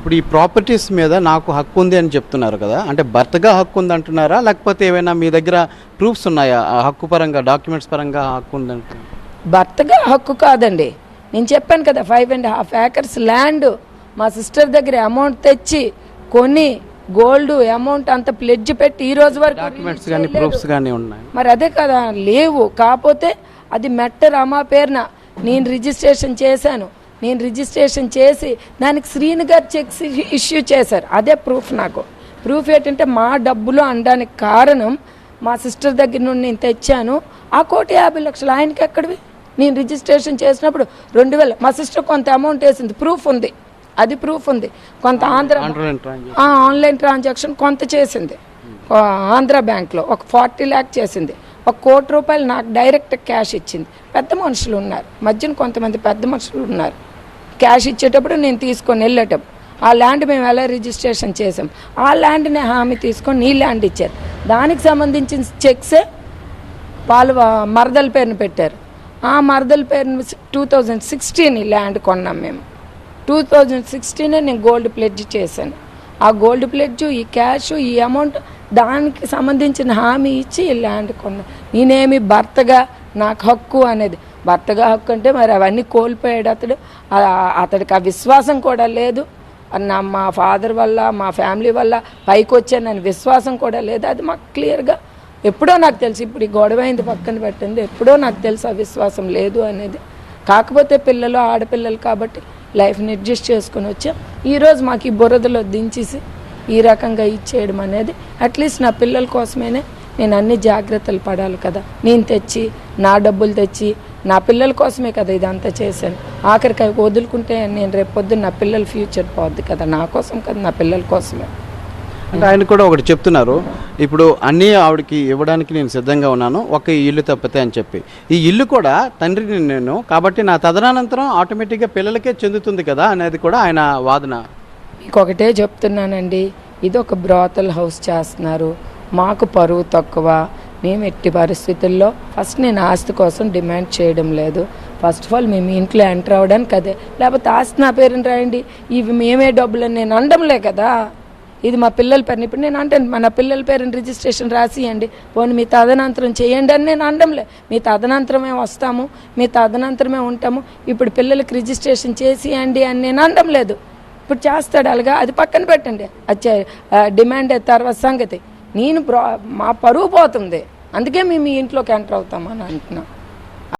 ఇప్పుడు ఈ ప్రాపర్టీస్ మీద నాకు హక్కు ఉంది అని చెప్తున్నారు కదా అంటే భర్తగా హక్కు ఉంది అంటున్నారా? లేకపోతే ఏమైనా మీ దగ్గర ప్రూఫ్స్ ఉన్నాయా? ఆ హక్కు పరంగా డాక్యుమెంట్స్ పరంగా హక్కు ఉంది అంటున్నారా? భర్తగా హక్కు కాదండి. నేను చెప్పాను కదా five and half acres land మా సిస్టర్ దగ్గర అమౌంట్ తెచ్చి కొని గోల్డ్ అమౌంట్ అంత ప్లెడ్జ్ పెట్టి ఈ రోజు వరకు డాక్యుమెంట్స్ కానీ. ప్రూఫ్స్ కానీ ఉన్నాయి. మరి అదే కదా లేవు. కాకపోతే అది మెట్ట రమా పేరున నేను రిజిస్ట్రేషన్ చేశాను. నేను రిజిస్ట్రేషన్ చేసి దానికి శ్రీను గారు చెక్స్ ఇష్యూ చేశారు. అదే ప్రూఫ్ నాకు. ప్రూఫ్ ఏంటంటే మా డబ్బులు అనడానికి కారణం మా సిస్టర్ దగ్గర నుండి నేను తెచ్చాను. ఆ కోటి యాభై లక్షలు ఆయనకి ఎక్కడివి? నేను రిజిస్ట్రేషన్ చేసినప్పుడు రెండు వేల మా సిస్టర్ కొంత అమౌంట్ వేసింది. ప్రూఫ్ ఉంది. అది ప్రూఫ్ ఉంది. కొంత ఆంధ్ర ఆన్లైన్ ట్రాన్సాక్షన్. ఆ, ఆన్లైన్ ట్రాన్సాక్షన్ కొంత చేసింది. ఆంధ్ర బ్యాంక్లో ఒక ఫార్టీ ల్యాక్ చేసింది. ఒక కోటి రూపాయలు నాకు డైరెక్ట్ క్యాష్ ఇచ్చింది. పెద్ద మనుషులు ఉన్నారు. మధ్యన కొంతమంది పెద్ద మనుషులు ఉన్నారు. క్యాష్ ఇచ్చేటప్పుడు నేను తీసుకొని వెళ్ళేటప్పుడు ఆ ల్యాండ్ మేము ఎలా రిజిస్ట్రేషన్ చేసాం ఆ ల్యాండ్ని హామీ తీసుకొని నీ ల్యాండ్ ఇచ్చారు. దానికి సంబంధించిన చెక్స్ వాళ్ళు మరదల పేరుని పెట్టారు. ఆ మరదల పేరుని టూ థౌజండ్ సిక్స్టీన్ ల్యాండ్ కొన్నాం మేము. టూ థౌజండ్ సిక్స్టీనే నేను గోల్డ్ ప్లెడ్జ్ చేశాను. ఆ గోల్డ్ ప్లెడ్జ్ ఈ క్యాష్ ఈ అమౌంట్ దానికి సంబంధించిన హామీ ఇచ్చి ఈ ల్యాండ్ కొన్నా. నేనేమి భర్తగా నాకు హక్కు అనేది భర్తగా హక్కు అంటే మరి అవన్నీ కోల్పోయాడు అతడు. అతడికి ఆ విశ్వాసం కూడా లేదు. నా మా ఫాదర్ వల్ల మా ఫ్యామిలీ వల్ల పైకి వచ్చానని విశ్వాసం కూడా లేదు. అది మాకు క్లియర్గా ఎప్పుడో నాకు తెలుసు. ఇప్పుడు ఈ గొడవ అయింది పక్కన పెట్టింది ఎప్పుడో నాకు తెలుసు ఆ విశ్వాసం లేదు అనేది. కాకపోతే పిల్లలు ఆడపిల్లలు కాబట్టి లైఫ్ని అడ్జస్ట్ చేసుకుని వచ్చాం. ఈరోజు మాకు ఈ బురదలో దించేసి ఈ రకంగా ఇచ్చేయడం అనేది అట్లీస్ట్ నా పిల్లల కోసమేనే నేను అన్ని జాగ్రత్తలు పడాలి కదా. నేను తెచ్చి నా డబ్బులు తెచ్చి నా పిల్లల కోసమే కదా ఇదంతా చేశాను. ఆఖరికి అవి వదులుకుంటే నేను రేపు పొద్దున్న నా పిల్లల ఫ్యూచర్ పోద్ది కదా. నా కోసం కదా నా పిల్లల కోసమే. అంటే ఆయన కూడా ఒకటి చెప్తున్నారు ఇప్పుడు అన్నీ ఆవిడకి ఇవ్వడానికి నేను సిద్ధంగా ఉన్నాను ఒక ఇల్లు తప్పితే అని చెప్పి. ఈ ఇల్లు కూడా తండ్రిని నేను కాబట్టి నా తదనంతరం ఆటోమేటిక్గా పిల్లలకే చెందుతుంది కదా అనేది కూడా ఆయన వాదన. మీకు ఒకటే చెప్తున్నానండి ఇది ఒక బ్రాతల్ హౌస్ చేస్తున్నారు. మాకు పరువు తక్కువ. మేము ఎట్టి పరిస్థితుల్లో ఫస్ట్ నేను ఆస్తి కోసం డిమాండ్ చేయడం లేదు. ఫస్ట్ ఆఫ్ ఆల్ మేము ఇంట్లో ఎంటర్ అవ్వడానికి అదే. లేకపోతే ఆస్తి నా పేరుని రాయండి. ఇవి మేమే డబ్బులని నేను అనడంలే కదా. ఇది మా పిల్లల పేరుని. ఇప్పుడు నేను అంటే మన పిల్లల పేరుని రిజిస్ట్రేషన్ రాసియండి. పోనీ మీ తదనంతరం చేయండి అని నేను అనడంలే. మీ తదనంతరమే వస్తాము. మీ తదనంతరమే ఉంటాము. ఇప్పుడు పిల్లలకి రిజిస్ట్రేషన్ చేసియండి అని నేను అనడం లేదు. ఇప్పుడు చేస్తాడు అలాగా? అది పక్కన పెట్టండి. అది డిమాండ్ తర్వాత సంగతి. నేను ప్రా మా పరువు పోతుంది. అందుకే మేము మీ ఇంట్లోకి ఎంటర్ అవుతామని అంటున్నాను